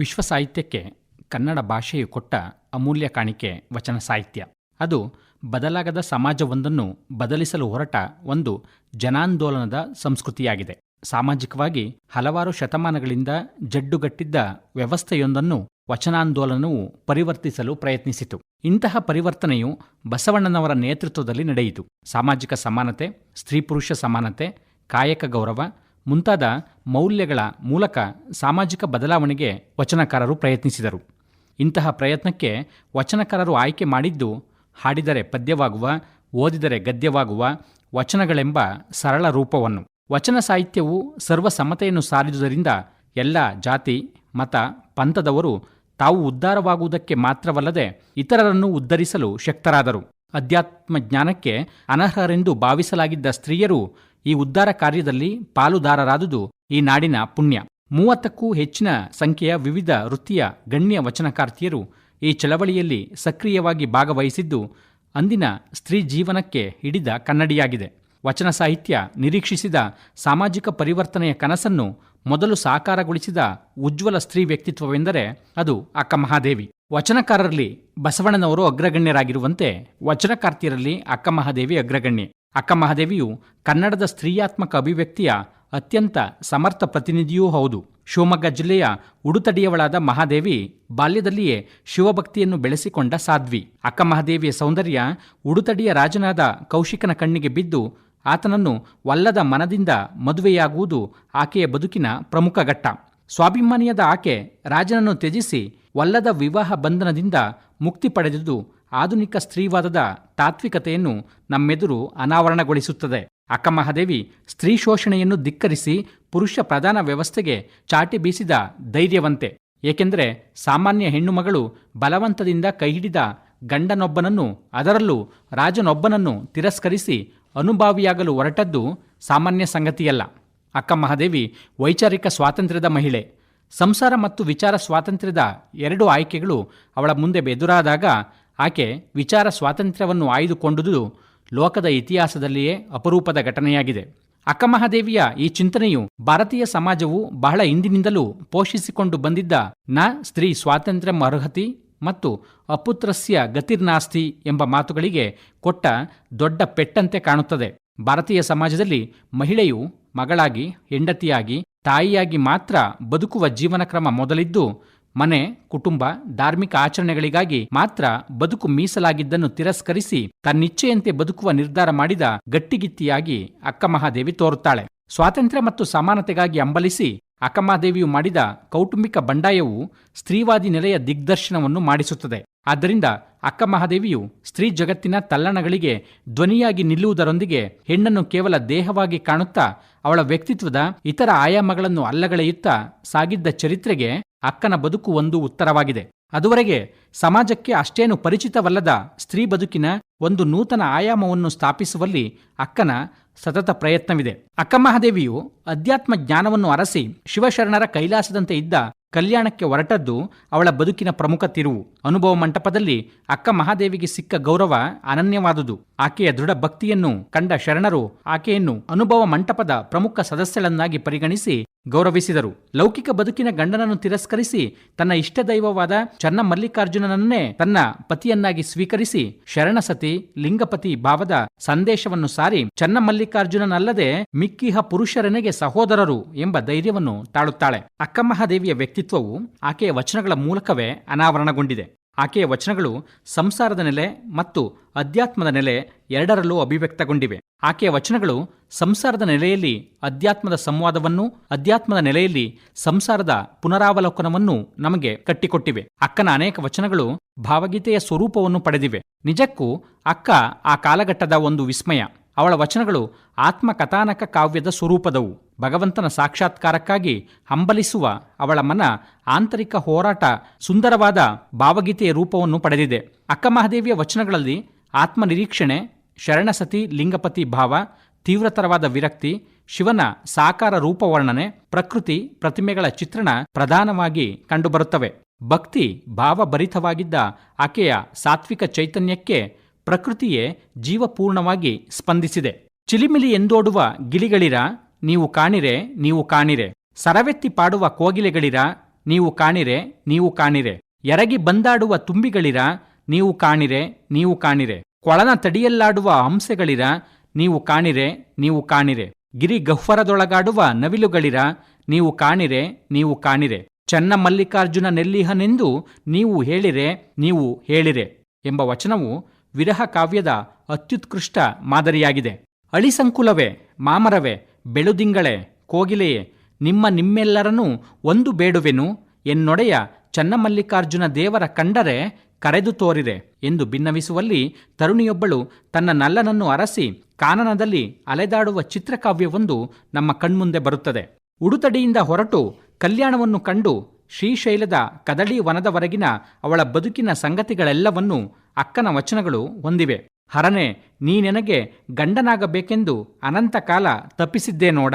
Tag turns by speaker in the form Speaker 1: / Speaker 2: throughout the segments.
Speaker 1: ವಿಶ್ವ ಸಾಹಿತ್ಯಕ್ಕೆ ಕನ್ನಡ ಭಾಷೆಯು ಕೊಟ್ಟ ಅಮೂಲ್ಯ ಕಾಣಿಕೆ ವಚನ ಸಾಹಿತ್ಯ. ಅದು ಬದಲಾಗದ ಸಮಾಜವೊಂದನ್ನು ಬದಲಿಸಲು ಹೊರಟ ಒಂದು ಜನಾಂದೋಲನದ ಸಂಸ್ಕೃತಿಯಾಗಿದೆ. ಸಾಮಾಜಿಕವಾಗಿ ಹಲವಾರು ಶತಮಾನಗಳಿಂದ ಜಡ್ಡುಗಟ್ಟಿದ್ದ ವ್ಯವಸ್ಥೆಯೊಂದನ್ನು ವಚನಾಂದೋಲನವು ಪರಿವರ್ತಿಸಲು ಪ್ರಯತ್ನಿಸಿತು. ಇಂತಹ ಪರಿವರ್ತನೆಯು ಬಸವಣ್ಣನವರ ನೇತೃತ್ವದಲ್ಲಿ ನಡೆಯಿತು. ಸಾಮಾಜಿಕ ಸಮಾನತೆ, ಸ್ತ್ರೀ ಪುರುಷ ಸಮಾನತೆ, ಕಾಯಕ ಗೌರವ ಮುಂತಾದ ಮೌಲ್ಯಗಳ ಮೂಲಕ ಸಾಮಾಜಿಕ ಬದಲಾವಣೆಗೆ ವಚನಕಾರರು ಪ್ರಯತ್ನಿಸಿದರು. ಇಂತಹ ಪ್ರಯತ್ನಕ್ಕೆ ವಚನಕಾರರು ಆಯ್ಕೆ ಮಾಡಿದ್ದು ಹಾಡಿದರೆ ಪದ್ಯವಾಗುವ, ಓದಿದರೆ ಗದ್ಯವಾಗುವ ವಚನಗಳೆಂಬ ಸರಳ ರೂಪವನ್ನು. ವಚನ ಸಾಹಿತ್ಯವು ಸರ್ವಸಮತೆಯನ್ನು ಸಾರಿದುದರಿಂದ ಎಲ್ಲ ಜಾತಿ, ಮತ, ಪಂಥದವರು ತಾವು ಉದ್ಧಾರವಾಗುವುದಕ್ಕೆ ಮಾತ್ರವಲ್ಲದೆ ಇತರರನ್ನು ಉದ್ಧರಿಸಲು ಶಕ್ತರಾದರು. ಅಧ್ಯಾತ್ಮ ಜ್ಞಾನಕ್ಕೆ ಅನರ್ಹರೆಂದು ಭಾವಿಸಲಾಗಿದ್ದ ಸ್ತ್ರೀಯರು ಈ ಉದ್ಧಾರ ಕಾರ್ಯದಲ್ಲಿ ಪಾಲುದಾರರಾದುದು ಈ ನಾಡಿನ ಪುಣ್ಯ. ಮೂವತ್ತಕ್ಕೂ ಹೆಚ್ಚಿನ ಸಂಖ್ಯೆಯ ವಿವಿಧ ವೃತ್ತಿಯ ಗಣ್ಯ ವಚನಕಾರ್ತಿಯರು ಈ ಚಳವಳಿಯಲ್ಲಿ ಸಕ್ರಿಯವಾಗಿ ಭಾಗವಹಿಸಿದ್ದು ಅಂದಿನ ಸ್ತ್ರೀ ಜೀವನಕ್ಕೆ ಹಿಡಿದ ಕನ್ನಡಿಯಾಗಿದೆ. ವಚನ ಸಾಹಿತ್ಯ ನಿರೀಕ್ಷಿಸಿದ ಸಾಮಾಜಿಕ ಪರಿವರ್ತನೆಯ ಕನಸನ್ನು ಮೊದಲು ಸಾಕಾರಗೊಳಿಸಿದ ಉಜ್ವಲ ಸ್ತ್ರೀ ವ್ಯಕ್ತಿತ್ವವೆಂದರೆ ಅದು ಅಕ್ಕ ಮಹಾದೇವಿ. ವಚನಕಾರರಲ್ಲಿ ಬಸವಣ್ಣನವರು ಅಗ್ರಗಣ್ಯರಾಗಿರುವಂತೆ ವಚನಕಾರ್ತಿಯರಲ್ಲಿ ಅಕ್ಕ ಮಹಾದೇವಿ ಅಗ್ರಗಣ್ಯೆ. ಅಕ್ಕ ಮಹಾದೇವಿಯು ಕನ್ನಡದ ಸ್ತ್ರೀಯಾತ್ಮಕ ಅಭಿವ್ಯಕ್ತಿಯ ಅತ್ಯಂತ ಸಮರ್ಥ ಪ್ರತಿನಿಧಿಯೂ ಹೌದು. ಶಿವಮೊಗ್ಗ ಜಿಲ್ಲೆಯ ಉಡುತಡಿಯವಳಾದ ಮಹಾದೇವಿ ಬಾಲ್ಯದಲ್ಲಿಯೇ ಶಿವಭಕ್ತಿಯನ್ನು ಬೆಳೆಸಿಕೊಂಡ ಸಾಧ್ವಿ. ಅಕ್ಕ ಮಹಾದೇವಿಯ ಸೌಂದರ್ಯ ಉಡುತಡಿಯ ರಾಜನಾದ ಕೌಶಿಕನ ಕಣ್ಣಿಗೆ ಬಿದ್ದು ಆತನನ್ನು ವಲ್ಲದ ಮನದಿಂದ ಮದುವೆಯಾಗುವುದು ಆಕೆಯ ಬದುಕಿನ ಪ್ರಮುಖ ಘಟ್ಟ. ಸ್ವಾಭಿಮಾನಿಯಾದ ಆಕೆ ರಾಜನನ್ನು ತ್ಯಜಿಸಿ ವಲ್ಲದ ವಿವಾಹ ಬಂಧನದಿಂದ ಮುಕ್ತಿ ಪಡೆದುದು ಆಧುನಿಕ ಸ್ತ್ರೀವಾದದ ತಾತ್ವಿಕತೆಯನ್ನು ನಮ್ಮೆದುರು ಅನಾವರಣಗೊಳಿಸುತ್ತದೆ. ಅಕ್ಕ ಮಹಾದೇವಿ ಸ್ತ್ರೀ ಶೋಷಣೆಯನ್ನು ಧಿಕ್ಕರಿಸಿ ಪುರುಷ ಪ್ರಧಾನ ವ್ಯವಸ್ಥೆಗೆ ಚಾಟಿ ಬೀಸಿದ ಧೈರ್ಯವಂತೆ. ಏಕೆಂದರೆ ಸಾಮಾನ್ಯ ಹೆಣ್ಣುಮಗಳು ಬಲವಂತದಿಂದ ಕೈಹಿಡಿದ ಗಂಡನೊಬ್ಬನನ್ನು ಅದರಲ್ಲೂ ರಾಜನೊಬ್ಬನನ್ನು ತಿರಸ್ಕರಿಸಿ ಅನುಭಾವಿಯಾಗಲು ಹೊರಟದ್ದು ಸಾಮಾನ್ಯ ಸಂಗತಿಯಲ್ಲ. ಅಕ್ಕ ಮಹಾದೇವಿ ವೈಚಾರಿಕ ಸ್ವಾತಂತ್ರ್ಯದ ಮಹಿಳೆ. ಸಂಸಾರ ಮತ್ತು ವಿಚಾರ ಸ್ವಾತಂತ್ರ್ಯದ ಎರಡು ಆಯ್ಕೆಗಳು ಅವಳ ಮುಂದೆ ಬೆದುರಾದಾಗ ಆಕೆ ವಿಚಾರ ಸ್ವಾತಂತ್ರ್ಯವನ್ನು ಆಯ್ದುಕೊಂಡುದು ಲೋಕದ ಇತಿಹಾಸದಲ್ಲಿಯೇ ಅಪರೂಪದ ಘಟನೆಯಾಗಿದೆ. ಅಕ್ಕಮಹಾದೇವಿಯ ಈ ಚಿಂತನೆಯು ಭಾರತೀಯ ಸಮಾಜವು ಬಹಳ ಹಿಂದಿನಿಂದಲೂ ಪೋಷಿಸಿಕೊಂಡು ಬಂದಿದ್ದ ನ ಸ್ತ್ರೀ ಸ್ವಾತಂತ್ರ್ಯ ಅರ್ಹತಿ ಮತ್ತು ಅಪುತ್ರಸ್ಯ ಗತಿರ್ನಾಸ್ತಿ ಎಂಬ ಮಾತುಗಳಿಗೆ ಕೊಟ್ಟ ದೊಡ್ಡ ಪೆಟ್ಟಂತೆ ಕಾಣುತ್ತದೆ. ಭಾರತೀಯ ಸಮಾಜದಲ್ಲಿ ಮಹಿಳೆಯು ಮಗಳಾಗಿ, ಹೆಂಡತಿಯಾಗಿ, ತಾಯಿಯಾಗಿ ಮಾತ್ರ ಬದುಕುವ ಜೀವನ ಕ್ರಮ ಮೊದಲಿದ್ದು ಮನೆ, ಕುಟುಂಬ, ಧಾರ್ಮಿಕ ಆಚರಣೆಗಳಿಗಾಗಿ ಮಾತ್ರ ಬದುಕು ಮೀಸಲಾಗಿದ್ದನ್ನು ತಿರಸ್ಕರಿಸಿ ತನ್ನಿಚ್ಛೆಯಂತೆ ಬದುಕುವ ನಿರ್ಧಾರ ಮಾಡಿದ ಗಟ್ಟಿಗಿತ್ತಿಯಾಗಿ ಅಕ್ಕಮಹಾದೇವಿ ತೋರುತ್ತಾಳೆ. ಸ್ವಾತಂತ್ರ್ಯ ಮತ್ತು ಸಮಾನತೆಗಾಗಿ ಅಂಬಲಿಸಿ ಅಕ್ಕಮಹಾದೇವಿಯು ಮಾಡಿದ ಕೌಟುಂಬಿಕ ಬಂಡಾಯವು ಸ್ತ್ರೀವಾದಿ ನೆಲೆಯ ದಿಗ್ದರ್ಶನವನ್ನು ಮಾಡಿಸುತ್ತದೆ. ಆದ್ದರಿಂದ ಅಕ್ಕಮಹಾದೇವಿಯು ಸ್ತ್ರೀ ಜಗತ್ತಿನ ತಲ್ಲಣಗಳಿಗೆ ಧ್ವನಿಯಾಗಿ ನಿಲ್ಲುವುದರೊಂದಿಗೆ ಹೆಣ್ಣನ್ನು ಕೇವಲ ದೇಹವಾಗಿ ಕಾಣುತ್ತಾ ಅವಳ ವ್ಯಕ್ತಿತ್ವದ ಇತರ ಆಯಾಮಗಳನ್ನು ಅಲ್ಲಗಳೆಯುತ್ತಾ ಸಾಗಿದ್ದ ಚರಿತ್ರೆಗೆ ಅಕ್ಕನ ಬದುಕು ಒಂದು ಉತ್ತರವಾಗಿದೆ. ಅದುವರೆಗೆ ಸಮಾಜಕ್ಕೆ ಅಷ್ಟೇನು ಪರಿಚಿತವಲ್ಲದ ಸ್ತ್ರೀ ಬದುಕಿನ ಒಂದು ನೂತನ ಆಯಾಮವನ್ನು ಸ್ಥಾಪಿಸುವಲ್ಲಿ ಅಕ್ಕನ ಸತತ ಪ್ರಯತ್ನವಿದೆ. ಅಕ್ಕಮಹಾದೇವಿಯು ಅಧ್ಯಾತ್ಮ ಜ್ಞಾನವನ್ನು ಅರಸಿ ಶಿವಶರಣರ ಕೈಲಾಸದಂತೆ ಇದ್ದ ಕಲ್ಯಾಣಕ್ಕೆ ಹೊರಟದ್ದು ಅವಳ ಬದುಕಿನ ಪ್ರಮುಖ ತಿರುವು. ಅನುಭವ ಮಂಟಪದಲ್ಲಿ ಅಕ್ಕ ಮಹಾದೇವಿಗೆ ಸಿಕ್ಕ ಗೌರವ ಅನನ್ಯವಾದುದು. ಆಕೆಯ ದೃಢ ಭಕ್ತಿಯನ್ನು ಕಂಡ ಶರಣರು ಆಕೆಯನ್ನು ಅನುಭವ ಮಂಟಪದ ಪ್ರಮುಖ ಸದಸ್ಯಳನ್ನಾಗಿ ಪರಿಗಣಿಸಿ ಗೌರವಿಸಿದರು. ಲೌಕಿಕ ಬದುಕಿನ ಗಂಡನನ್ನು ತಿರಸ್ಕರಿಸಿ ತನ್ನ ಇಷ್ಟದೈವವಾದ ಚನ್ನ ಮಲ್ಲಿಕಾರ್ಜುನನನ್ನೇ ತನ್ನ ಪತಿಯನ್ನಾಗಿ ಸ್ವೀಕರಿಸಿ ಶರಣಸತಿ, ಲಿಂಗಪತಿ ಭಾವದ ಸಂದೇಶವನ್ನು ಸಾರಿ ಚನ್ನ ಮಲ್ಲಿಕಾರ್ಜುನನಲ್ಲದೆ ಮಿಕ್ಕಿಹ ಪುರುಷರನೆಗೆ ಸಹೋದರರು ಎಂಬ ಧೈರ್ಯವನ್ನು ತಾಳುತ್ತಾಳೆ. ಅಕ್ಕಮಹಾದೇವಿಯ ವ್ಯಕ್ತಿತ್ವವು ಆಕೆಯ ವಚನಗಳ ಮೂಲಕವೇ ಅನಾವರಣಗೊಂಡಿದೆ. ಆಕೆಯ ವಚನಗಳು ಸಂಸಾರದ ನೆಲೆ ಮತ್ತು ಅಧ್ಯಾತ್ಮದ ನೆಲೆ ಎರಡರಲ್ಲೂ ಅಭಿವ್ಯಕ್ತಗೊಂಡಿವೆ. ಆಕೆಯ ವಚನಗಳು ಸಂಸಾರದ ನೆಲೆಯಲ್ಲಿ ಅಧ್ಯಾತ್ಮದ ಸಂವಾದವನ್ನು ಅಧ್ಯಾತ್ಮದ ನೆಲೆಯಲ್ಲಿ ಸಂಸಾರದ ಪುನರಾವಲೋಕನವನ್ನು ನಮಗೆ ಕಟ್ಟಿಕೊಟ್ಟಿವೆ. ಅಕ್ಕನ ಅನೇಕ ವಚನಗಳು ಭಾವಗೀತೆಯ ಸ್ವರೂಪವನ್ನು ಪಡೆದಿವೆ. ನಿಜಕ್ಕೂ ಅಕ್ಕ ಆ ಕಾಲಘಟ್ಟದ ಒಂದು ವಿಸ್ಮಯ. ಅವಳ ವಚನಗಳು ಆತ್ಮಕಥಾನಕ ಕಾವ್ಯದ ಸ್ವರೂಪದವು. ಭಗವಂತನ ಸಾಕ್ಷಾತ್ಕಾರಕ್ಕಾಗಿ ಹಂಬಲಿಸುವ ಅವಳ ಮನ ಆಂತರಿಕ ಹೋರಾಟ ಸುಂದರವಾದ ಭಾವಗೀತೆಯ ರೂಪವನ್ನು ಪಡೆದಿದೆ. ಅಕ್ಕಮಹಾದೇವಿಯ ವಚನಗಳಲ್ಲಿ ಆತ್ಮನಿರೀಕ್ಷಣೆ, ಶರಣಸತಿ, ಲಿಂಗಪತಿ ಭಾವ ತೀವ್ರತರವಾದ ವಿರಕ್ತಿ, ಶಿವನ ಸಾಕಾರ ರೂಪವರ್ಣನೆ, ಪ್ರಕೃತಿ ಪ್ರತಿಮೆಗಳ ಚಿತ್ರಣ ಪ್ರಧಾನವಾಗಿ ಕಂಡುಬರುತ್ತವೆ. ಭಕ್ತಿ ಭಾವಭರಿತವಾಗಿದ್ದ ಆಕೆಯ ಸಾತ್ವಿಕ ಚೈತನ್ಯಕ್ಕೆ ಪ್ರಕೃತಿಯೇ ಜೀವಪೂರ್ಣವಾಗಿ ಸ್ಪಂದಿಸಿದೆ. ಚಿಲಿಮಿಲಿ ಎಂದೋಡುವ ಗಿಳಿಗಳಿರ, ನೀವು ಕಾಣಿರೆ ನೀವು ಕಾಣಿರೆ. ಸರವೆತ್ತಿ ಪಾಡುವ ಕೋಗಿಲೆಗಳಿರ, ನೀವು ಕಾಣಿರೆ ನೀವು ಕಾಣಿರೆ. ಎರಗಿ ಬಂದಾಡುವ ತುಂಬಿಗಳಿರ, ನೀವು ಕಾಣಿರೆ ನೀವು ಕಾಣಿರೆ. ಕೊಳನ ತಡಿಯಲ್ಲಾಡುವ ಹಂಸೆಗಳಿರ ನೀವು ಕಾಣಿರೆ ನೀವು ಕಾಣಿರೆ. ಗಿರಿ ಗಹ್ವರದೊಳಗಾಡುವ ನವಿಲುಗಳಿರ, ನೀವು ಕಾಣಿರೆ ನೀವು ಕಾಣಿರೆ. ಚನ್ನ ಮಲ್ಲಿಕಾರ್ಜುನ ನೆಲ್ಲಿಹನೆಂದು ನೀವು ಹೇಳಿರೆ ನೀವು ಹೇಳಿರೆ ಎಂಬ ವಚನವು ವಿರಹ ಕಾವ್ಯದ ಅತ್ಯುತ್ಕೃಷ್ಟ ಮಾದರಿಯಾಗಿದೆ. ಅಳಿಸಂಕುಲವೇ, ಮಾಮರವೇ, ಬೆಳುದಿಂಗಳೇ, ಕೋಗಿಲೆಯೇ, ನಿಮ್ಮ ನಿಮ್ಮೆಲ್ಲರನ್ನೂ ಒಂದು ಬೇಡುವೆನು ಎನ್ನೊಡೆಯ ಚನ್ನಮಲ್ಲಿಕಾರ್ಜುನ ದೇವರ ಕಂಡರೆ ಕರೆದು ತೋರಿರೆ ಎಂದು ಭಿನ್ನವಿಸುವಲ್ಲಿ ತರುಣಿಯೊಬ್ಬಳು ತನ್ನ ನಲ್ಲನನ್ನು ಅರಸಿ ಕಾನನದಲ್ಲಿ ಅಲೆದಾಡುವ ಚಿತ್ರಕಾವ್ಯವೊಂದು ನಮ್ಮ ಕಣ್ಮುಂದೆ ಬರುತ್ತದೆ. ಉಡುತಡಿಯಿಂದ ಹೊರಟು ಕಲ್ಯಾಣವನ್ನು ಕಂಡು ಶ್ರೀಶೈಲದ ಕದಳಿ ವನದವರೆಗಿನ ಅವಳ ಬದುಕಿನ ಸಂಗತಿಗಳೆಲ್ಲವನ್ನೂ ಅಕ್ಕನ ವಚನಗಳು ಹೊಂದಿವೆ. ಹರನೆ, ನೀನೆನಗೆ ಗಂಡನಾಗಬೇಕೆಂದು ಅನಂತಕಾಲ ತಪ್ಪಿಸಿದ್ದೇ ನೋಡ.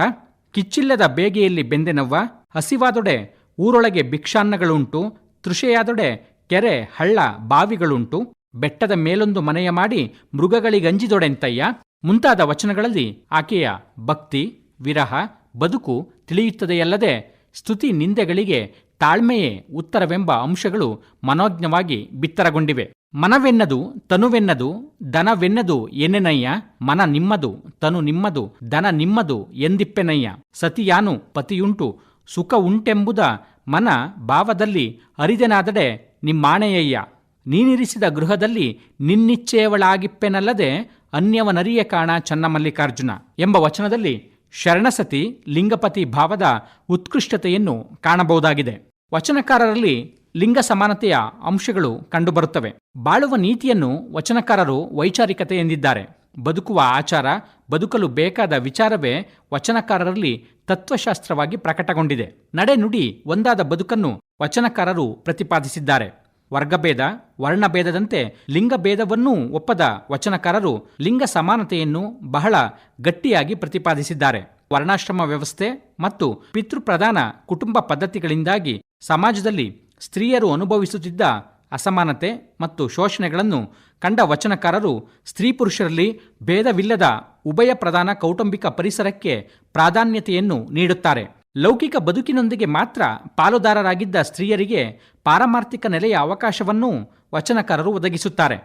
Speaker 1: ಕಿಚ್ಚಿಲ್ಲದ ಬೇಗೆಯಲ್ಲಿ ಬೆಂದೆನವ್ವ. ಹಸಿವಾದೊಡೆ ಊರೊಳಗೆ ಭಿಕ್ಷಾನ್ನಗಳುಂಟು. ತೃಷೆಯಾದೊಡೆ ಕೆರೆ, ಹಳ್ಳ, ಬಾವಿಗಳುಂಟು. ಬೆಟ್ಟದ ಮೇಲೊಂದು ಮನೆಯ ಮಾಡಿ ಮೃಗಗಳಿಗಂಜಿದೊಡೆಂತಯ್ಯ. ಮುಂತಾದ ವಚನಗಳಲ್ಲಿ ಆಕೆಯ ಭಕ್ತಿ, ವಿರಹ, ಬದುಕು ತಿಳಿಯುತ್ತದೆಯಲ್ಲದೆ ಸ್ತುತಿ ನಿಂದೆಗಳಿಗೆ ತಾಳ್ಮೆಯೇ ಉತ್ತರವೆಂಬ ಅಂಶಗಳು ಮನೋಜ್ಞವಾಗಿ ಬಿತ್ತರಗೊಂಡಿವೆ. ಮನವೆನ್ನದು ತನುವೆನ್ನದು ದನವೆನ್ನದು ಎನೆನಯ್ಯ ಮನ ನಿಮ್ಮದು ತನು ನಿಮ್ಮದು ದನ ನಿಮ್ಮದು ಎಂದಿಪ್ಪೆನಯ್ಯ. ಸತಿಯಾನು ಪತಿಯುಂಟು ಸುಖ ಉಂಟೆಂಬುದ ಮನ ಭಾವದಲ್ಲಿ ಅರಿದೆನಾದಡೆ ನಿಮ್ಮಾಣೆಯಯ್ಯ. ನೀನಿರಿಸಿದ ಗೃಹದಲ್ಲಿ ನಿನ್ನಿಚ್ಛೆಯವಳಾಗಿಪ್ಪೆನಲ್ಲದೆ ಅನ್ಯವನರಿಯ ಕಾಣ ಚನ್ನಮಲ್ಲಿಕಾರ್ಜುನ ಎಂಬ ವಚನದಲ್ಲಿ ಶರಣಸತಿ ಲಿಂಗಪತಿ ಭಾವದ ಉತ್ಕೃಷ್ಟತೆಯನ್ನು ಕಾಣಬಹುದಾಗಿದೆ. ವಚನಕಾರರಲ್ಲಿ ಲಿಂಗ ಸಮಾನತೆಯ ಅಂಶಗಳು ಕಂಡುಬರುತ್ತವೆ. ಬಾಳುವ ನೀತಿಯನ್ನು ವಚನಕಾರರು ವೈಚಾರಿಕತೆ ಎಂದಿದ್ದಾರೆ. ಬದುಕುವ ಆಚಾರ, ಬದುಕಲು ಬೇಕಾದ ವಿಚಾರವೇ ವಚನಕಾರರಲ್ಲಿ ತತ್ವಶಾಸ್ತ್ರವಾಗಿ ಪ್ರಕಟಗೊಂಡಿದೆ. ನಡೆನುಡಿ ಒಂದಾದ ಬದುಕನ್ನು ವಚನಕಾರರು ಪ್ರತಿಪಾದಿಸಿದ್ದಾರೆ. ವರ್ಗಭೇದ, ವರ್ಣಭೇದದಂತೆ ಲಿಂಗಭೇದವನ್ನೂ ಒಪ್ಪದ ವಚನಕಾರರು ಲಿಂಗ ಸಮಾನತೆಯನ್ನು ಬಹಳ ಗಟ್ಟಿಯಾಗಿ ಪ್ರತಿಪಾದಿಸಿದ್ದಾರೆ. ವರ್ಣಾಶ್ರಮ ವ್ಯವಸ್ಥೆ ಮತ್ತು ಪಿತೃಪ್ರಧಾನ ಕುಟುಂಬ ಪದ್ಧತಿಗಳಿಂದಾಗಿ ಸಮಾಜದಲ್ಲಿ ಸ್ತ್ರೀಯರು ಅನುಭವಿಸುತ್ತಿದ್ದ ಅಸಮಾನತೆ ಮತ್ತು ಶೋಷಣೆಗಳನ್ನು ಕಂಡ ವಚನಕಾರರು ಸ್ತ್ರೀ ಪುರುಷರಲ್ಲಿ ಭೇದವಿಲ್ಲದ ಉಭಯ ಪ್ರಧಾನ ಕೌಟುಂಬಿಕ ಪರಿಸರಕ್ಕೆ ಪ್ರಾಧಾನ್ಯತೆಯನ್ನು ನೀಡುತ್ತಾರೆ. ಲೌಕಿಕ ಬದುಕಿನೊಂದಿಗೆ ಮಾತ್ರ ಪಾಲುದಾರರಾಗಿದ್ದ ಸ್ತ್ರೀಯರಿಗೆ ಪಾರಮಾರ್ಥಿಕ ನೆಲೆಯ ಅವಕಾಶವನ್ನೂ ವಚನಕಾರರು ಒದಗಿಸುತ್ತಾರೆ.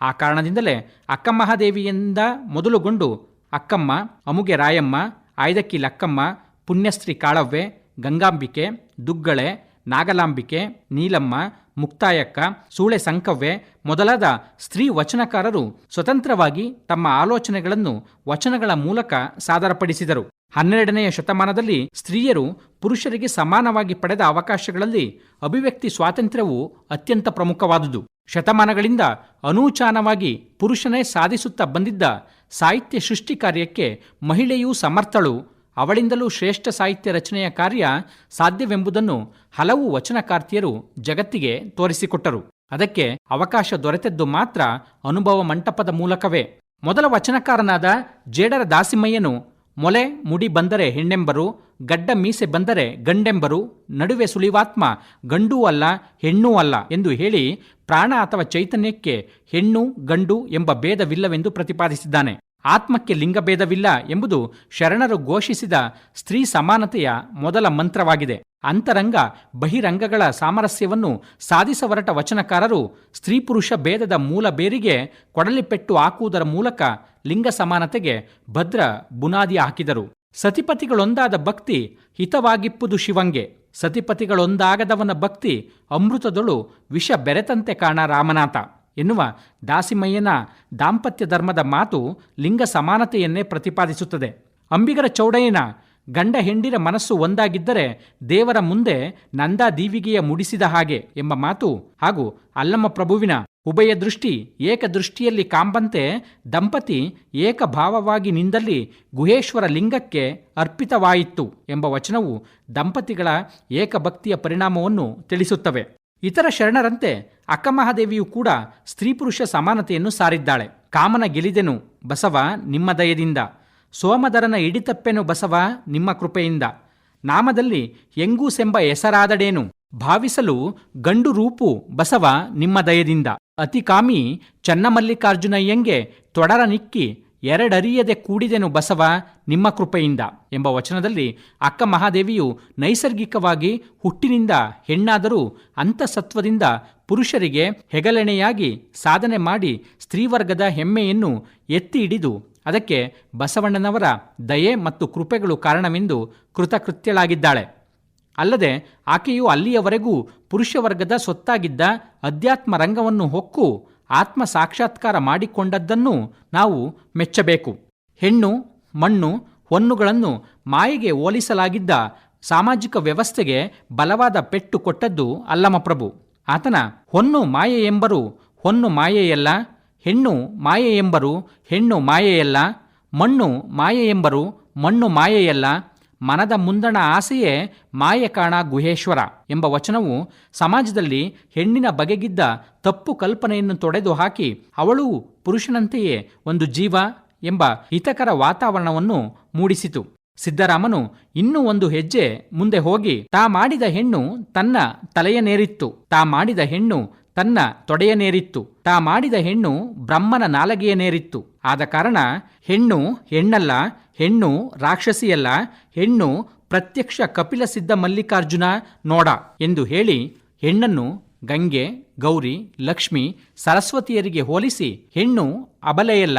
Speaker 1: ಆ ಕಾರಣದಿಂದಲೇ ಅಕ್ಕಮಹಾದೇವಿಯಿಂದ ಮೊದಲುಗೊಂಡು ಅಕ್ಕಮ್ಮ, ಅಮುಗೆ ರಾಯಮ್ಮ, ಆಯ್ದಕ್ಕಿ ಲಕ್ಕಮ್ಮ ಪುಣ್ಯಶ್ರೀ ಕಾಳವ್ವೆ, ಗಂಗಾಂಬಿಕೆ, ದುಗ್ಗಳೆ, ನಾಗಲಾಂಬಿಕೆ, ನೀಲಮ್ಮ, ಮುಕ್ತಾಯಕ್ಕ, ಸೂಳೆ ಸಂಕವ್ವೆ ಮೊದಲಾದ ಸ್ತ್ರೀ ವಚನಕಾರರು ಸ್ವತಂತ್ರವಾಗಿ ತಮ್ಮ ಆಲೋಚನೆಗಳನ್ನು ವಚನಗಳ ಮೂಲಕ ಸಾದರಪಡಿಸಿದರು. ಹನ್ನೆರಡನೆಯ ಶತಮಾನದಲ್ಲಿ ಸ್ತ್ರೀಯರು ಪುರುಷರಿಗೆ ಸಮಾನವಾಗಿ ಪಡೆದ ಅವಕಾಶಗಳಲ್ಲಿ ಅಭಿವ್ಯಕ್ತಿ ಸ್ವಾತಂತ್ರ್ಯವು ಅತ್ಯಂತ ಪ್ರಮುಖವಾದುದು. ಶತಮಾನಗಳಿಂದ ಅನೂಚಾನವಾಗಿ ಪುರುಷನೇ ಸಾಧಿಸುತ್ತಾ ಬಂದಿದ್ದ ಸಾಹಿತ್ಯ ಸೃಷ್ಟಿ ಕಾರ್ಯಕ್ಕೆ ಮಹಿಳೆಯೂ ಸಮರ್ಥಳು. ಅವಳಿಂದಲೂ ಶ್ರೇಷ್ಠ ಸಾಹಿತ್ಯ ರಚನೆಯ ಕಾರ್ಯ ಸಾಧ್ಯವೆಂಬುದನ್ನು ಹಲವು ವಚನಕಾರ್ತಿಯರು ಜಗತ್ತಿಗೆ ತೋರಿಸಿಕೊಟ್ಟರು. ಅದಕ್ಕೆ ಅವಕಾಶ ದೊರೆತದ್ದು ಮಾತ್ರ ಅನುಭವ ಮಂಟಪದ ಮೂಲಕವೇ. ಮೊದಲ ವಚನಕಾರನಾದ ಜೇಡರ ದಾಸಿಮಯ್ಯನು ಮೊಲೆ ಮುಡಿ ಬಂದರೆ ಹೆಣ್ಣೆಂಬರು, ಗಡ್ಡ ಮೀಸೆ ಬಂದರೆ ಗಂಡೆಂಬರು, ನಡುವೆ ಸುಳಿವಾತ್ಮ, ಗಂಡೂ ಅಲ್ಲ, ಹೆಣ್ಣೂ ಅಲ್ಲ ಎಂದು ಹೇಳಿ ಪ್ರಾಣ ಅಥವಾ ಚೈತನ್ಯಕ್ಕೆ ಹೆಣ್ಣು, ಗಂಡು ಎಂಬ ಭೇದವಿಲ್ಲವೆಂದು ಪ್ರತಿಪಾದಿಸಿದ್ದಾನೆ. ಆತ್ಮಕ್ಕೆ ಲಿಂಗಭೇದವಿಲ್ಲ ಎಂಬುದು ಶರಣರು ಘೋಷಿಸಿದ ಸ್ತ್ರೀ ಸಮಾನತೆಯ ಮೊದಲ ಮಂತ್ರವಾಗಿದೆ. ಅಂತರಂಗ, ಬಹಿರಂಗಗಳ ಸಾಮರಸ್ಯವನ್ನು ಸಾಧಿಸಹೊರಟ ವಚನಕಾರರು ಸ್ತ್ರೀ ಪುರುಷ ಭೇದದ ಮೂಲ ಬೇರಿಗೆ ಕೊಡಲಿಪೆಟ್ಟು ಹಾಕುವುದರ ಮೂಲಕ ಲಿಂಗ ಸಮಾನತೆಗೆ ಭದ್ರ ಬುನಾದಿ ಹಾಕಿದರು. ಸತಿಪತಿಗಳೊಂದಾದ ಭಕ್ತಿ ಹಿತವಾಗಿಪ್ಪುದು ಶಿವಂಗೆ. ಸತಿಪತಿಗಳೊಂದಾಗದವನ ಭಕ್ತಿ ಅಮೃತದೊಳು ವಿಷ ಬೆರೆತಂತೆ ಕಾಣ ರಾಮನಾಥ. ಎನ್ನುವ ದಾಸಿಮಯ್ಯನ ದಾಂಪತ್ಯ ಧರ್ಮದ ಮಾತು ಲಿಂಗ ಸಮಾನತೆಯನ್ನೇ ಪ್ರತಿಪಾದಿಸುತ್ತದೆ. ಅಂಬಿಗರ ಚೌಡಯ್ಯನ ಗಂಡ ಹೆಂಡಿರ ಮನಸ್ಸು ಒಂದಾಗಿದ್ದರೆ ದೇವರ ಮುಂದೆ ನಂದಾ ದೀವಿಗೆಯ ಮುಡಿಸಿದ ಹಾಗೆ ಎಂಬ ಮಾತು ಹಾಗೂ ಅಲ್ಲಮ್ಮ ಪ್ರಭುವಿನ ಉಭಯ ದೃಷ್ಟಿ ಏಕದೃಷ್ಟಿಯಲ್ಲಿ ಕಾಂಬಂತೆ ದಂಪತಿ ಏಕಭಾವವಾಗಿ ನಿಂದಲ್ಲಿ ಗುಹೇಶ್ವರ ಲಿಂಗಕ್ಕೆ ಅರ್ಪಿತವಾಯಿತು ಎಂಬ ವಚನವು ದಂಪತಿಗಳ ಏಕಭಕ್ತಿಯ ಪರಿಣಾಮವನ್ನು ತಿಳಿಸುತ್ತವೆ. ಇತರ ಶರಣರಂತೆ ಅಕ್ಕಮಹಾದೇವಿಯು ಕೂಡ ಸ್ತ್ರೀ ಪುರುಷ ಸಮಾನತೆಯನ್ನು ಸಾರಿದ್ದಾಳೆ. ಕಾಮನ ಗೆಲಿದೆನು ಬಸವ ನಿಮ್ಮ ದಯದಿಂದ. ಸೋಮದರನ ಇಡಿತಪ್ಪೆನು ಬಸವ ನಿಮ್ಮ ಕೃಪೆಯಿಂದ. ನಾಮದಲ್ಲಿ ಎಂಗೂಸೆಂಬ ಹೆಸರಾದಡೇನು? ಭಾವಿಸಲು ಗಂಡು ರೂಪು ಬಸವ ನಿಮ್ಮ ದಯದಿಂದ. ಅತಿಕಾಮಿ ಚನ್ನಮಲ್ಲಿಕಾರ್ಜುನಯ್ಯಂಗೆ ತೊಡರ ನಿಕ್ಕಿ ಎರಡರಿಯದೆ ಕೂಡಿದೆನು ಬಸವ ನಿಮ್ಮ ಕೃಪೆಯಿಂದ ಎಂಬ ವಚನದಲ್ಲಿ ಅಕ್ಕ ಮಹಾದೇವಿಯು ನೈಸರ್ಗಿಕವಾಗಿ ಹುಟ್ಟಿನಿಂದ ಹೆಣ್ಣಾದರೂ ಅಂತಸತ್ವದಿಂದ ಪುರುಷರಿಗೆ ಹೆಗಲೆಣೆಯಾಗಿ ಸಾಧನೆ ಮಾಡಿ ಸ್ತ್ರೀವರ್ಗದ ಹೆಮ್ಮೆಯನ್ನು ಎತ್ತಿ ಹಿಡಿದು ಅದಕ್ಕೆ ಬಸವಣ್ಣನವರ ದಯೆ ಮತ್ತು ಕೃಪೆಗಳು ಕಾರಣವೆಂದು ಕೃತಕೃತ್ಯಳಾಗಿದ್ದಾಳೆ. ಅಲ್ಲದೆ ಆಕೆಯು ಅಲ್ಲಿಯವರೆಗೂ ಪುರುಷ ವರ್ಗದ ಸೊತ್ತಾಗಿದ್ದ ಅಧ್ಯಾತ್ಮ ರಂಗವನ್ನು ಹೊಕ್ಕು ಆತ್ಮ ಸಾಕ್ಷಾತ್ಕಾರ ಮಾಡಿಕೊಂಡದ್ದನ್ನು ನಾವು ಮೆಚ್ಚಬೇಕು. ಹೆಣ್ಣು, ಮಣ್ಣು, ಹೊನ್ನುಗಳನ್ನು ಮಾಯೆಗೆ ಹೋಲಿಸಲಾಗಿದ್ದ ಸಾಮಾಜಿಕ ವ್ಯವಸ್ಥೆಗೆ ಬಲವಾದ ಪೆಟ್ಟು ಕೊಟ್ಟದ್ದು ಅಲ್ಲಮಪ್ರಭು. ಆತನ ಹೊನ್ನು ಮಾಯೆ ಎಂಬರು ಹೊನ್ನು ಮಾಯೆಯಲ್ಲ, ಹೆಣ್ಣು ಮಾಯೆ ಎಂಬರು ಹೆಣ್ಣು ಮಾಯೆಯಲ್ಲ, ಮಣ್ಣು ಮಾಯೆ ಎಂಬರು ಮಣ್ಣು ಮಾಯೆಯಲ್ಲ ಮನದ ಮುಂದಣ ಆಸೆಯೇ ಮಾಯಕಾಣ ಗುಹೇಶ್ವರ ಎಂಬ ವಚನವು ಸಮಾಜದಲ್ಲಿ ಹೆಣ್ಣಿನ ಬಗೆಗಿದ್ದ ತಪ್ಪು ಕಲ್ಪನೆಯನ್ನು ತೊಡೆದು ಹಾಕಿ ಅವಳು ಪುರುಷನಂತೆಯೇ ಒಂದು ಜೀವ ಎಂಬ ಹಿತಕರ ವಾತಾವರಣವನ್ನು ಮೂಡಿಸಿತು. ಸಿದ್ದರಾಮನು ಇನ್ನೂ ಒಂದು ಹೆಜ್ಜೆ ಮುಂದೆ ಹೋಗಿ ತಾ ಮಾಡಿದ ಹೆಣ್ಣು ತನ್ನ ತಲೆಯನೇರಿತ್ತು ತಾ ಮಾಡಿದ ಹೆಣ್ಣು ತನ್ನ ತೊಡೆಯನೇರಿತ್ತು ತಾ ಮಾಡಿದ ಹೆಣ್ಣು ಬ್ರಹ್ಮನ ನಾಲಗೆಯನೇರಿತ್ತು ಆದ ಕಾರಣ ಹೆಣ್ಣು ಹೆಣ್ಣಲ್ಲ ಹೆಣ್ಣು ರಾಕ್ಷಸಿಯಲ್ಲ, ಹೆಣ್ಣು ಪ್ರತ್ಯಕ್ಷ ಕಪಿಲ ಸಿದ್ಧ ಮಲ್ಲಿಕಾರ್ಜುನ ನೋಡ ಎಂದು ಹೇಳಿ ಹೆಣ್ಣನ್ನು ಗಂಗೆ, ಗೌರಿ, ಲಕ್ಷ್ಮಿ, ಸರಸ್ವತಿಯರಿಗೆ ಹೋಲಿಸಿ ಹೆಣ್ಣು ಅಬಲೆಯಲ್ಲ,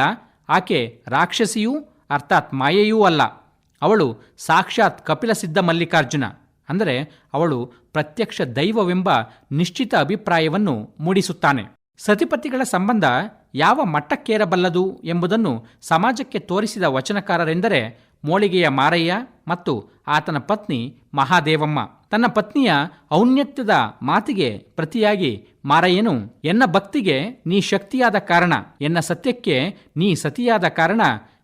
Speaker 1: ಆಕೆ ರಾಕ್ಷಸಿಯೂ ಅರ್ಥಾತ್ ಮಾಯೆಯೂ ಅಲ್ಲ. ಅವಳು ಸಾಕ್ಷಾತ್ ಕಪಿಲ ಸಿದ್ಧ ಮಲ್ಲಿಕಾರ್ಜುನ. ಅಂದರೆ ಅವಳು ಪ್ರತ್ಯಕ್ಷ ದೈವವೆಂಬ ನಿಶ್ಚಿತ ಅಭಿಪ್ರಾಯವನ್ನು ಮೂಡಿಸುತ್ತಾನೆ. ಸತಿಪತಿಗಳ ಸಂಬಂಧ ಯಾವ ಮಟ್ಟಕ್ಕೇರಬಲ್ಲದು ಎಂಬುದನ್ನು ಸಮಾಜಕ್ಕೆ ತೋರಿಸಿದ ವಚನಕಾರರೆಂದರೆ ಮೋಳಿಗೆಯ ಮಾರಯ್ಯ ಮತ್ತು ಆತನ ಪತ್ನಿ ಮಹಾದೇವಮ್ಮ. ತನ್ನ ಪತ್ನಿಯ ಔನ್ನತ್ಯದ ಮಾತಿಗೆ ಪ್ರತಿಯಾಗಿ, ಮಾರಯ್ಯನು, ಎನ್ನ ಭಕ್ತಿಗೆ ನೀ ಶಕ್ತಿಯಾದ ಕಾರಣ, ಎನ್ನ ಸತ್ಯಕ್ಕೆ ನೀ ಸತಿಯಾದ ಕಾರಣ,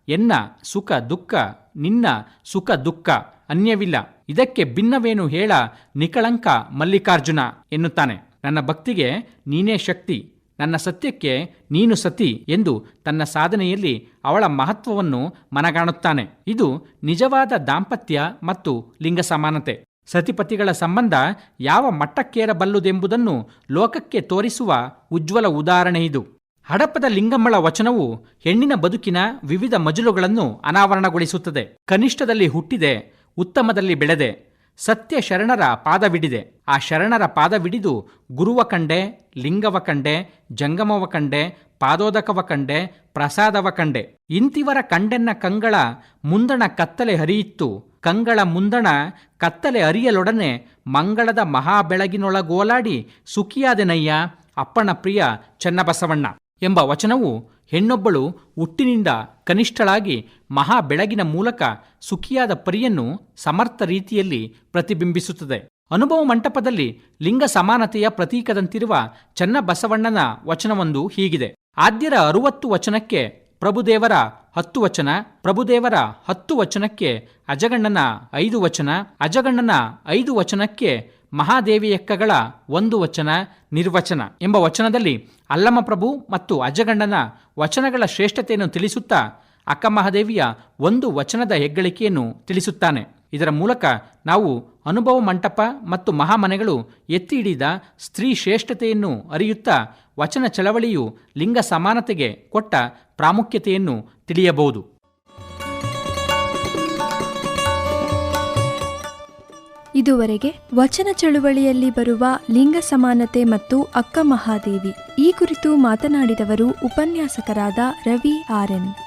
Speaker 1: ಎನ್ನ ಸುಖ ದುಃಖ, ನಿನ್ನ ಸುಖ ದುಃಖ ಅನ್ಯವಿಲ್ಲ. ಇದಕ್ಕೆ ಭಿನ್ನವೇನು ಹೇಳ ನಿಕಳಂಕ ಮಲ್ಲಿಕಾರ್ಜುನ ಎನ್ನುತ್ತಾನೆ. ನನ್ನ ಭಕ್ತಿಗೆ ನೀನೇ ಶಕ್ತಿ ನನ್ನ ಸತ್ಯಕ್ಕೆ ನೀನು ಸತಿ ಎಂದು ತನ್ನ ಸಾಧನೆಯಲ್ಲಿ ಅವಳ ಮಹತ್ವವನ್ನು ಮನಗಾಣುತ್ತಾನೆ. ಇದು ನಿಜವಾದ ದಾಂಪತ್ಯ ಮತ್ತು ಲಿಂಗ ಸಮಾನತೆ. ಸತಿಪತಿಗಳ ಸಂಬಂಧ ಯಾವ ಮಟ್ಟಕ್ಕೇರಬಲ್ಲುದೆಂಬುದನ್ನು ಲೋಕಕ್ಕೆ ತೋರಿಸುವ ಉಜ್ವಲ ಉದಾಹರಣೆ ಇದು. ಹಡಪದ ಲಿಂಗಮ್ಮಳ ವಚನವು ಹೆಣ್ಣಿನ ಬದುಕಿನ ವಿವಿಧ ಮಜಲುಗಳನ್ನು ಅನಾವರಣಗೊಳಿಸುತ್ತದೆ. ಕನಿಷ್ಠದಲ್ಲಿ ಹುಟ್ಟಿದೆ, ಉತ್ತಮದಲ್ಲಿ ಬೆಳೆದೆ. ಸತ್ಯ ಶರಣರ ಪಾದವಿಡಿದೆ. ಆ ಶರಣರ ಪಾದವಿಡಿದು ಗುರುವ ಕಂಡೆ, ಲಿಂಗವ ಕಂಡೆ, ಜಂಗಮವ ಕಂಡೆ, ಪಾದೋದಕವ ಕಂಡೆ, ಪ್ರಸಾದವ ಕಂಡೆ. ಇಂತಿವರ ಕಂಡೆನ್ನ ಕಂಗಳ ಮುಂದಣ ಕತ್ತಲೆ ಹರಿಯಿತ್ತು. ಕಂಗಳ ಮುಂದಣ ಕತ್ತಲೆ ಅರಿಯಲೊಡನೆ ಮಂಗಳದ ಮಹಾಬೆಳಗಿನೊಳಗೋಲಾಡಿ ಸುಖಿಯಾದೆನಯ್ಯ ಅಪ್ಪಣ ಪ್ರಿಯ ಚನ್ನಬಸವಣ್ಣ. ಎಂಬ ವಚನವು ಹೆಣ್ಣೊಬ್ಬಳು ಹುಟ್ಟಿನಿಂದ ಕನಿಷ್ಠಳಾಗಿ ಮಹಾ ಬೆಳಗಿನ ಮೂಲಕ ಸುಖಿಯಾದ ಪರಿಯನ್ನು ಸಮರ್ಥ ರೀತಿಯಲ್ಲಿ ಪ್ರತಿಬಿಂಬಿಸುತ್ತದೆ. ಅನುಭವ ಮಂಟಪದಲ್ಲಿ ಲಿಂಗ ಸಮಾನತೆಯ ಪ್ರತೀಕದಂತಿರುವ ಚನ್ನಬಸವಣ್ಣನ ವಚನವೊಂದು ಹೀಗಿದೆ. ಆದ್ಯರ ಅರುವತ್ತು ವಚನಕ್ಕೆ ಪ್ರಭುದೇವರ ಹತ್ತು ವಚನ, ಪ್ರಭುದೇವರ ಹತ್ತು ವಚನಕ್ಕೆ ಅಜಗಣ್ಣನ ಐದು ವಚನ, ಅಜಗಣ್ಣನ ಐದು ವಚನಕ್ಕೆ ಮಹಾದೇವಿಯಕ್ಕಗಳ ಒಂದು ವಚನ, ನಿರ್ವಚನ ಎಂಬ ವಚನದಲ್ಲಿ ಅಲ್ಲಮಪ್ರಭು ಮತ್ತು ಅಜಗಣ್ಣನ ವಚನಗಳ ಶ್ರೇಷ್ಠತೆಯನ್ನು ತಿಳಿಸುತ್ತಾ ಅಕ್ಕಮಹಾದೇವಿಯ ಒಂದು ವಚನದ ಹೆಗ್ಗಳಿಕೆಯನ್ನು ತಿಳಿಸುತ್ತಾನೆ. ಇದರ ಮೂಲಕ ನಾವು ಅನುಭವ ಮಂಟಪ ಮತ್ತು ಮಹಾಮನೆಗಳು ಎತ್ತಿ ಹಿಡಿದ ಸ್ತ್ರೀ ಶ್ರೇಷ್ಠತೆಯನ್ನು ಅರಿಯುತ್ತಾ ವಚನ ಚಳವಳಿಯು ಲಿಂಗ ಸಮಾನತೆಗೆ ಕೊಟ್ಟ ಪ್ರಾಮುಖ್ಯತೆಯನ್ನು ತಿಳಿಯಬಹುದು.
Speaker 2: ಇದುವರೆಗೆ ವಚನ ಚಳುವಳಿಯಲ್ಲಿ ಬರುವ ಲಿಂಗ ಸಮಾನತೆ ಮತ್ತು ಅಕ್ಕ ಮಹಾದೇವಿ. ಈ ಕುರಿತು ಮಾತನಾಡಿದವರು ಉಪನ್ಯಾಸಕರಾದ ರವಿ ಆರ್ಎನ್